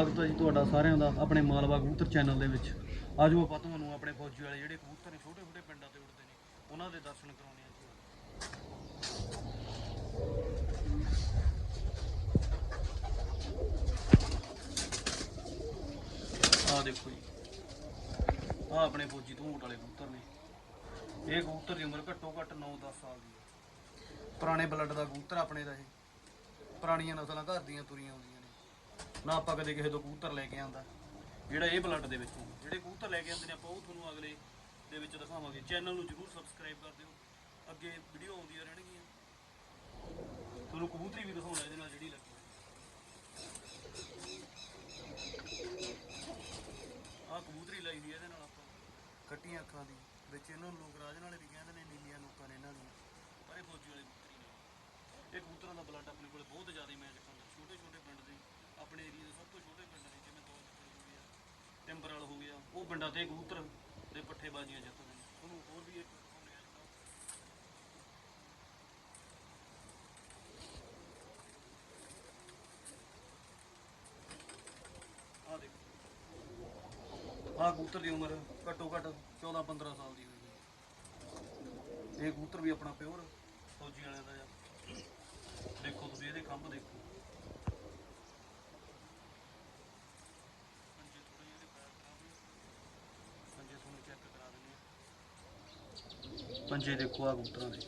ਸਵਾਗਤ ਹੈ ਜੀ ਤੁਹਾਡਾ ਸਾਰਿਆਂ ਦਾ ਆਪਣੇ ਮਾਲਵਾ ਕਬੂਤਰ ਚੈਨਲ ਦੇ ਵਿੱਚ। ਅੱਜ ਆਪਾਂ ਤੁਹਾਨੂੰ ਆਪਣੇ ਫੌਜੀ ਵਾਲੇ ਜਿਹੜੇ ਕਬੂਤਰ ਨੇ ਛੋਟੇ ਛੋਟੇ ਪਿੰਡਾਂ ਤੇ ਉੱਡਦੇ ਨੇ, ਉਹਨਾਂ ਦੇ ਦਰਸ਼ਨ ਕਰਾਉਣੇ ਆ ਜੀ। ਦੇਖੋ ਜੀ। ਆਹ ਆਪਣੇ ਫੌਜੀ ਧੂਟ ਵਾਲੇ ਕਬੂਤਰ ਨੇ। ਇਹ ਕਬੂਤਰ ਦੀ ਉਮਰ ਘੱਟੋ ਘੱਟ 9-10 ਸਾਲ ਦੀ ਹੈ। ਪੁਰਾਣੇ ਬਲੱਡ ਦਾ ਕਬੂਤਰ ਆਪਣੇ ਦਾ ਇਹ। ਪੁਰਾਣੀਆਂ ਨਸਲਾਂ ਘਰ ਦੀਆਂ ਤੁਰੀਆਂ ਹੁੰਦੀਆਂ ਨਾ ਆਪਾਂ ਕਦੇ ਕਿਸੇ ਤੋਂ ਕਬੂਤਰ ਲੈ ਕੇ ਆਂਦਾ। ਜਿਹੜਾ ਇਹ ਬਲੱਡ ਦੇ ਵਿੱਚ ਹੋਊ। ਜਿਹੜੇ ਕਬੂਤਰ ਲੈ ਕੇ ਆਉਂਦੇ ਨੇ, ਆਪਾਂ ਉਹ ਤੁਹਾਨੂੰ ਅਗਲੇ ਦੇ ਵਿੱਚ ਦਿਖਾਵਾਂਗੇ। ਚੈਨਲ ਨੂੰ ਜਰੂਰ ਸਬਸਕ੍ਰਾਈਬ ਕਰ ਦਿਓ। ਅੱਗੇ ਵੀਡੀਓ ਆਉਂਦੀਆਂ ਰਹਿਣਗੀਆਂ। ਤੁਹਾਨੂੰ ਕਬੂਤਰੀ ਵੀ ਦਿਖਾਉਣਾ ਇਹਦੇ ਨਾਲ ਜਿਹੜੀ ਲੱਗੀ ਆਹ ਕਬੂਤਰੀ ਲਾਈ ਦੀ ਇਹਦੇ ਨਾਲ ਆਪਾਂ। ਖੱਟੀਆਂ ਅੱਖਾਂ ਦੀ। ਵਿੱਚ ਇਹਨਾਂ ਨੂੰ ਲੋਕ ਰਾਜ ਨਾਲੇ ਵੀ ਕਹਿੰਦੇ ਨੇ, ਨੀਲੀਆਂ ਲੋਕਾਂ ਨੇ ਇਹਨਾਂ ਦੀਆਂ ਪਰ ਇਹ ਫੌਜੀ ਵਾਲੇ ਕਬੂਤਰੀ ਨੇ। ਇਹ ਕਬੂਤਰਾਂ ਦਾ ਬਲੱਡ ਆਪਣੇ ਕੋਲ ਬਹੁਤ ਜ਼ਿਆਦਾ ਮੈਚ ਕਰਦਾ ਛੋਟੇ ਛੋਟੇ ਪਿੰਡ ਦੇ ਆਪਣੇ ਏਰੀਆ ਦੇ ਸਭ ਤੋਂ ਛੋਟੇ ਪਿੰਡ ਨੇ, ਜਿਵੇਂ ਦੌਲਤਪੁਰ ਹੋ ਗਿਆ, ਟਿੰਬਰਵਾਲ ਹੋ ਗਿਆ, ਉਹ ਪਿੰਡਾਂ ਤੇ ਕਬੂਤਰ ਦੇ ਪੱਠੇ ਬਾਜ਼ੀਆਂ ਜਿੱਤਦੇ ਨੇ। ਉਹਨੂੰ ਹੋਰ ਵੀ ਇੱਕ ਦਿਖਾਉਂਦੇ ਆ ਜਿਹੜਾ ਆਹ ਦੇਖੋ। ਆਹ ਕਬੂਤਰ ਦੀ ਉਮਰ ਘੱਟੋ ਘੱਟ 14 15 ਸਾਲ ਦੀ ਹੋਈ ਹੈ ਇਹ ਕਬੂਤਰ ਵੀ ਆਪਣਾ ਪਿਓਰ, ਫੌਜੀ ਵਾਲਿਆਂ ਦਾ ਆ। ਦੇਖੋ ਤੁਸੀਂ ਇਹਦੇ ਖੰਭ ਦੇਖੋ ਪੰਜੇ ਥੋੜੇ ਜਿਹੇ ਇਹਦੇ ਪੈਰ ਖਰਾਬ ਨੇ ਪੰਜੇ ਤੁਹਾਨੂੰ ਚੈੱਕ ਕਰਾ ਦਿੰਦੇ ਆ ਪੰਜੇ ਦੇਖੋ ਆ ਕਬੂਤਰਾਂ ਦੇ।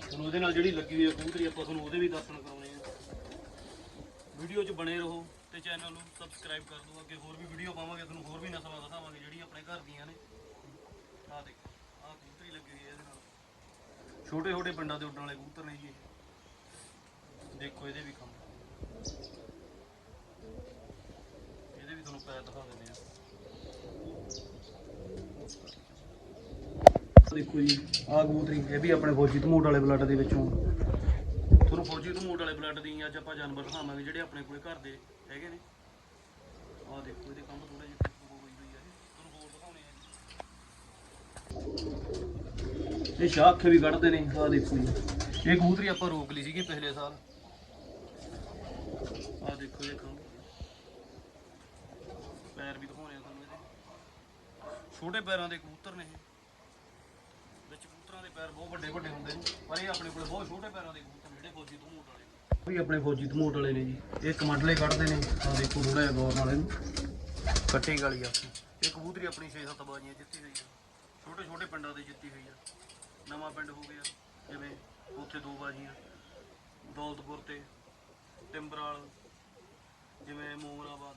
ਤੁਹਾਨੂੰ ਉਹਦੇ ਨਾਲ ਜਿਹੜੀ ਲੱਗੀ ਹੋਈ ਹੈ ਕਬੂਤਰੀ, ਆਪਾਂ ਤੁਹਾਨੂੰ ਉਹਦੇ ਵੀ ਦਰਸ਼ਨ ਕਰਾਉਣੇ ਆ। ਵੀਡੀਓ 'ਚ ਬਣੇ ਰਹੋ ਤੇ ਚੈਨਲ ਨੂੰ ਸਬਸਕ੍ਰਾਈਬ ਕਰ ਦਿਓ, ਅੱਗੇ ਹੋਰ ਵੀ ਵੀਡੀਓ ਪਾਵਾਂਗੇ, ਤੁਹਾਨੂੰ ਹੋਰ ਵੀ ਨਸਲਾਂ ਦਿਖਾਵਾਂਗੇ ਜਿਹੜੀਆਂ ਆਪਣੇ ਘਰ ਦੀਆਂ ਨੇ। ਆਹ ਦੇਖੋ, ਆਹ ਕਬੂਤਰੀ ਲੱਗੀ ਹੋਈ ਹੈ ਇਹਦੇ ਨਾਲ। ਛੋਟੇ ਛੋਟੇ ਪਿੰਡਾਂ ਦੇ ਉੱਡਣ ਵਾਲੇ ਕਬੂਤਰ ਨੇ ਜੀ ਦੇਖੋ ਇਹਦੇ ਵੀ ਕੰਮ ਇਹਦੇ ਵੀ ਤੁਹਾਨੂੰ ਪੈਰ ਦਿਖਾ ਦਿੰਦੇ ਆ। ਦੇਖੋ ਜੀ, ਆਹ ਕਬੂਤਰੀ ਇਹ ਵੀ ਆਪਣੇ ਫੌਜੀ ਧਮੂਟ ਵਾਲੇ ਬਲੱਡ ਦੇ ਵਿੱਚੋਂ। ਤੁਹਾਨੂੰ ਫੌਜੀ ਧਮੂਟ ਵਾਲੇ ਬਲੱਡ ਦੀ ਅੱਜ ਆਪਾਂ ਜਾਨਵਰ ਦਿਖਾਵਾਂਗੇ ਜਿਹੜੇ ਆਪਣੇ ਕੋਲੇ ਘਰ ਦੇ ਹੈਗੇ ਨੇ। ਆਹ ਦੇਖੋ, ਇਹਦੇ ਕੰਮ ਥੋੜਾ ਜਿਹਾ ਇਹ। ਤੁਹਾਨੂੰ ਵੀ ਕੱਢਦੇ ਨੇ, ਆਹ ਦੇਖੋ ਜੀ। ਇਹ ਕਬੂਤਰੀ ਆਪਾਂ ਰੋਕ ਲਈ ਸੀਗੀ ਪਿਛਲੇ ਸਾਲ। ਆਹ ਦੇਖੋ ਇਹ ਖੰਭ ਪੈਰ ਵੀ ਦਿਖਾਉਣੇ ਆ ਤੁਹਾਨੂੰ ਇਹਦੇ। ਛੋਟੇ ਪੈਰਾਂ ਦੇ ਕਬੂਤਰ ਨੇ ਇਹ। ਦੇ ਪੈਰ ਬਹੁਤ ਵੱਡੇ ਵੱਡੇ ਹੁੰਦੇ ਨੇ ਪਰ ਇਹ ਆਪਣੇ ਕੋਲ ਬਹੁਤ ਛੋਟੇ ਪੈਰਾਂ ਦੇ ਕਬੂਤਰ ਨੇ ਜਿਹੜੇ ਫੌਜੀ ਧਮੂਟ ਵਾਲੇ। ਵੀ ਆਪਣੇ ਫੌਜੀ ਧਮੂਟ ਵਾਲੇ ਨੇ ਜੀ। ਇਹ ਕਮੰਡਲੇ ਕੱਢਦੇ ਨੇ ਆਹ ਦੇਖੋ ਥੋੜਾ ਜਿਹਾ ਗੌਰ ਨਾਲ ਇਹਨੂੰ। ਕੱਟੀ ਗਾਲੀ ਆ। ਇਹ ਕਬੂਤਰੀ ਆਪਣੀ 6-7 ਬਾਜ਼ੀਆਂ ਜਿੱਤੀ ਹੋਈ ਆ। ਛੋਟੇ ਛੋਟੇ ਪਿੰਡਾਂ ਦੇ ਜਿੱਤੀ ਹੋਈ ਆ। ਨਵਾਂ ਪਿੰਡ ਹੋ ਗਿਆ ਜਿਵੇਂ ਉੱਥੇ ਦੋ ਬਾਜ਼ੀਆਂ ਦੌਲਤਪੁਰ ਤੇ ਟਿੰਬਰਾਲ ਜਿਵੇਂ ਮੋਮਰਾਬਾਦ